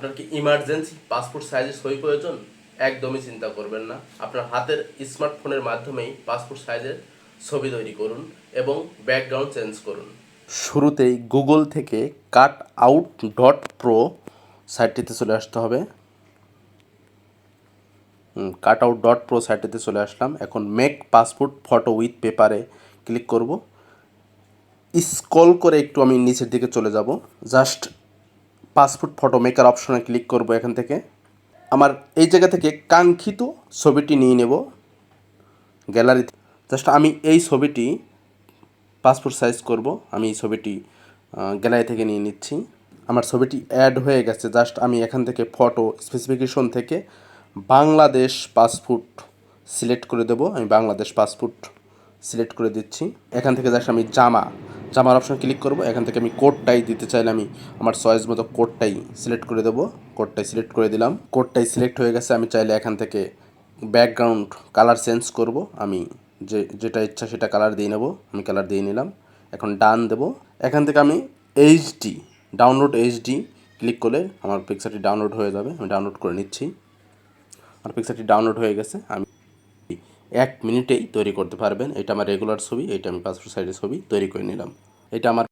আপনার কি emergency passport সাইজের সই প্রয়োজন? একদমই চিন্তা করবেন না। আপনার হাতের স্মার্টফোনের মাধ্যমেই পাসপোর্ট সাইজের ছবি তৈরি করুন এবং ব্যাকগ্রাউন্ড চেঞ্জ করুন। শুরুতেই গুগল থেকে কাট আউট ডট প্রো সাইটটিতে চলে আসতে হবে। কাট আউট ডট প্রো সাইটটিতে চলে আসলাম। এখন মেক পাসপোর্ট ফটো উইথ পেপারে ক্লিক করব। স্ক্রল করে একটু আমি নিচের দিকে চলে যাব। জাস্ট পাসপোর্ট ফটো মেকার অপশনে ক্লিক করব এখান থেকে। আমার এই জায়গা থেকে কাঙ্ক্ষিত ছবিটি নিয়ে নেব। গ্যালারি জাস্ট আমি এই ছবিটি পাসপোর্ট সাইজ করব। আমি এই ছবিটি গ্যালারি থেকে নিয়ে নিচ্ছি। আমার ছবিটি অ্যাড হয়ে গেছে। জাস্ট আমি এখান থেকে ফটো স্পেসিফিকেশন থেকে বাংলাদেশ পাসপোর্ট সিলেক্ট করে দেব। আমি বাংলাদেশ পাসপোর্ট সিলেক্ট করে দিচ্ছি। এখান থেকে জাস্ট আমি জামা জামার অপশন ক্লিক করব। এখান থেকে আমি কোডটাই দিতে চাইলে আমি আমার চয়েস মতো কোডটাই সিলেক্ট করে দেবো। কোডটাই সিলেক্ট করে দিলাম। কোডটাই সিলেক্ট হয়ে গেছে। আমি চাইলে এখান থেকে ব্যাকগ্রাউন্ড কালার চেঞ্জ করব। আমি যে, যেটা ইচ্ছা সেটা কালার দিয়ে নেব। আমি কালার দিয়ে নিলাম। এখন ডান দেব। এখান থেকে আমি এইচডি ডাউনলোড এইচডি ক্লিক করলে আমার পিকচারটি ডাউনলোড হয়ে যাবে। আমি ডাউনলোড করে নিচ্ছি। আমার পিকচারটি ডাউনলোড হয়ে গেছে। আমি এক মিনিটেই তৈরি করতে পারবেন। এটা আমার রেগুলার ছবি, এটা আমি পাসপোর্ট সাইজের ছবি তৈরি করে নিলাম। এটা আমার